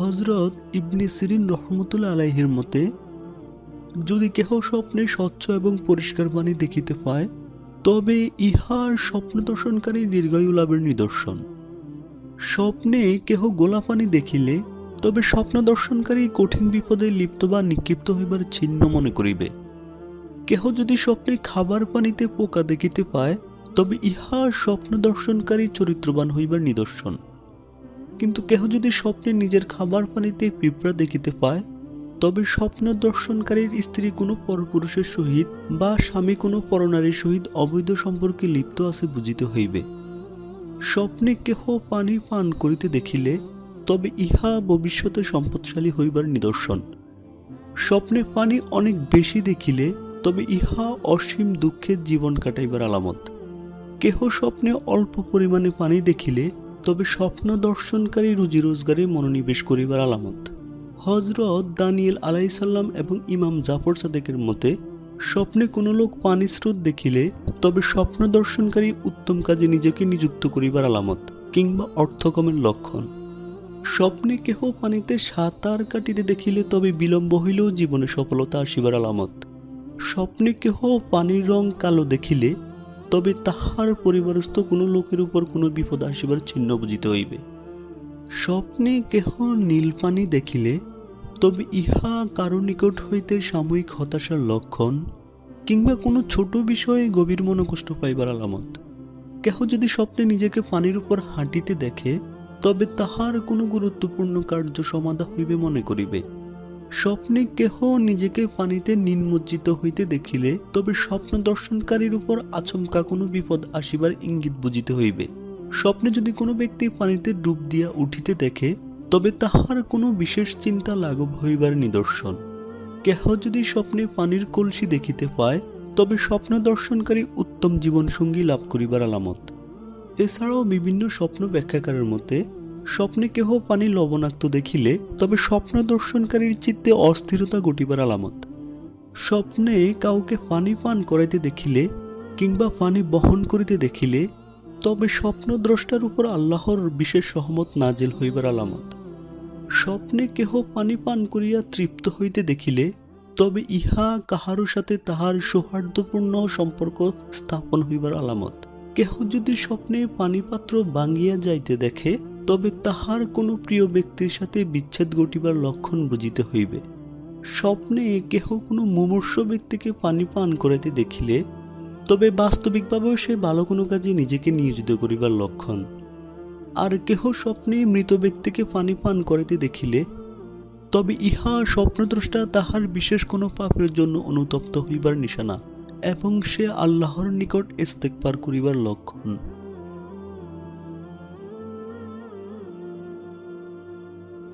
হজরত ইবনে সিরিন রহমতুল্লা আলাইহির মতে, যদি কেহ স্বপ্নে স্বচ্ছ এবং পরিষ্কার পানি দেখিতে পায়, তবে ইহার স্বপ্ন দর্শনকারী দীর্ঘায়ু লাভের নিদর্শন। স্বপ্নে কেহ গোলা পানি দেখিলে, তবে স্বপ্ন দর্শনকারী কঠিন বিপদে লিপ্ত বা নিক্ষিপ্ত হইবার চিহ্ন মনে করিবে। কেহ যদি স্বপ্নে খাবার পানিতে পোকা দেখিতে পায়, তবে ইহা স্বপ্ন দর্শনকারী চরিত্রবান হইবার নিদর্শন। কিন্তু কেহ যদি স্বপ্নে নিজের খাবার পানিতে পিঁপড়া দেখিতে পায়, তবে স্বপ্ন দর্শনকারীর স্ত্রী কোনো পরপুরুষের সহিত বা স্বামী কোনো পরনারীর সহিত অবৈধ সম্পর্কে লিপ্ত আছে বুঝিতে হইবে। স্বপ্নে কেহ পানি পান করিতে দেখিলে, তবে ইহা ভবিষ্যতে সম্পদশালী হইবার নিদর্শন। স্বপ্নে পানি অনেক বেশি দেখিলে, তবে ইহা অসীম দুঃখের জীবন কাটাইবার আলামত। কেহ স্বপ্নে অল্প পরিমাণে পানি দেখিলে তবে স্বপ্ন দর্শনকারী রুজি রোজগারে মনোনিবেশ করিবার আলামত। হজরত দানিয়েল আলাইসাল্লাম এবং ইমাম জাফর সাদেকের মতে, স্বপ্নে কোনো লোক পানি স্রোত দেখিলে তবে স্বপ্ন দর্শনকারী উত্তম কাজে নিজেকে নিযুক্ত করিবার আলামত কিংবা অর্থকমের লক্ষণ। স্বপ্নে কেহ পানিতে সাঁতার কাটিতে দেখিলে তবে বিলম্ব হইলেও জীবনে সফলতা আসিবার আলামত। স্বপ্নে কেহ পানির রং কালো দেখিলে তবে তাহার পরিবারস্থ কোনো লোকের উপর কোনো বিপদ আসিবার চিহ্ন বুঝিতে হইবে। স্বপ্নে কেহ নীলপানি দেখিলে, তবে ইহা কারও নিকট হইতে সাময়িক হতাশার লক্ষণ কিংবা কোনো ছোট বিষয়ে গভীর মনোকষ্ট পাইবার আলামত। কেহ যদি স্বপ্নে নিজেকে পানির উপর হাঁটিতে দেখে, তবে তাহার কোনো গুরুত্বপূর্ণ কার্য সমাধা হইবে মনে করিবে। স্বপ্নে কেহ নিজেকে পানিতে নিমজ্জিত হইতে দেখিলে, তবে স্বপ্ন দর্শনকারীর উপর আচমকা কোনো বিপদ আসিবার ইঙ্গিত বুঝিতে হইবে। স্বপ্নে যদি কোনো ব্যক্তি পানিতে ডুব দিয়া উঠিতে দেখে, তবে তাহার কোনো বিশেষ চিন্তা লাঘব হইবার নিদর্শন। কেহ যদি স্বপ্নে পানির কলসি দেখিতে পায়, তবে স্বপ্ন দর্শনকারী উত্তম জীবনসঙ্গী লাভ করিবার আলামত। এছাড়াও বিভিন্ন স্বপ্ন ব্যাখ্যাকারের মতে স্বপ্নে কেহ পানি লবণাক্ত দেখিলে তবে স্বপ্ন দর্শনকারীর চিত্তে অস্থিরতা ঘটিবার আলামত। স্বপ্নে কাউকে পানি পান করাইতে দেখিলে কিংবা পানি বহন করিতে দেখিলে তবে স্বপ্ন দ্রষ্টার উপর আল্লাহর বিশেষ সহমত নাজিল হইবার আলামত। স্বপ্নে কেহ পানি পান করিয়া তৃপ্ত হইতে দেখিলে তবে ইহা কাহারও সাথে তাহার সৌহার্দ্যপূর্ণ সম্পর্ক স্থাপন হইবার আলামত। কেহ যদি স্বপ্নে পানিপাত্র ভাঙ্গিয়া যাইতে দেখে তবে তাহার কোনো প্রিয় ব্যক্তির সাথে বিচ্ছেদ ঘটিবার লক্ষণ বুঝিতে হইবে। স্বপ্নে কেহ কোনো মুমূর্ষ ব্যক্তিকে পানি পান করাইতে দেখিলে, তবে বাস্তবিকভাবেও সে ভালো কোনো কাজে নিজেকে নিয়োজিত করিবার লক্ষণ। আর কেহ স্বপ্নে মৃত ব্যক্তিকে পানি পান করিতে দেখিলে, তবে ইহা স্বপ্নদ্রষ্টা তাহার বিশেষ কোনো পাপের জন্য অনুতপ্ত হইবার নিশানা, এবং সে আল্লাহর নিকট ইস্তেকবার করিবার লক্ষণ।